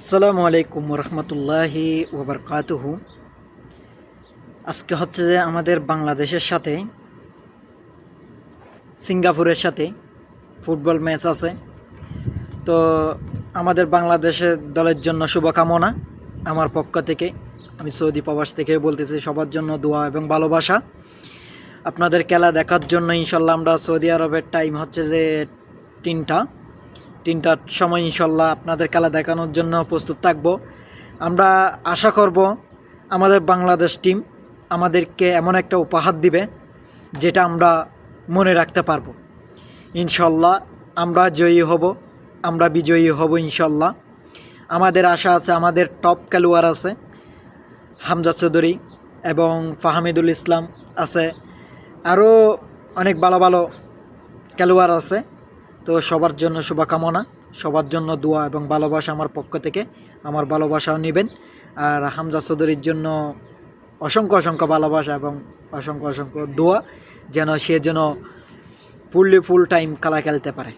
আসসালামু আলাইকুম রহমতুল্লাহি ওবরকাতুহু। আজকে হচ্ছে যে আমাদের বাংলাদেশের সাথে, সিঙ্গাপুরের সাথে ফুটবল ম্যাচ আছে। তো আমাদের বাংলাদেশের দলের জন্য শুভকামনা আমার পক্ষ থেকে। আমি সৌদি প্রবাস থেকে বলতেছি, সবার জন্য দোয়া এবং ভালোবাসা। আপনাদের খেলা দেখার জন্য ইনশাল্লাহ আমরা সৌদি আরবের টাইম হচ্ছে যে তিনটা। তিনটার সময় ইনশাল্লাহ আপনাদের খেলা দেখানোর জন্য প্রস্তুত থাকব। আমরা আশা করব আমাদের বাংলাদেশ টিম আমাদেরকে এমন একটা উপহার দিবে যেটা আমরা মনে রাখতে পারব। ইনশাল্লাহ আমরা জয়ী হব, আমরা বিজয়ী হব ইনশাল্লাহ। আমাদের আশা আছে, আমাদের টপ খেলোয়াড় আছে, হামজা চৌধুরী এবং ফাহামিদুল ইসলাম আছে। আরও অনেক ভালো ভালো খেলোয়াড় আছে। তো সবার জন্য শুভকামনা, সবার জন্য দোয়া এবং ভালোবাসা আমার পক্ষ থেকে। আমার ভালোবাসাও নেবেন। আর হামজা চৌধুরীর জন্য অসংখ্য অসংখ্য ভালোবাসা এবং অসংখ্য অসংখ্য দোয়া, যেন সে যেন ফুললি ফুল টাইম খেলা খেলতে পারে।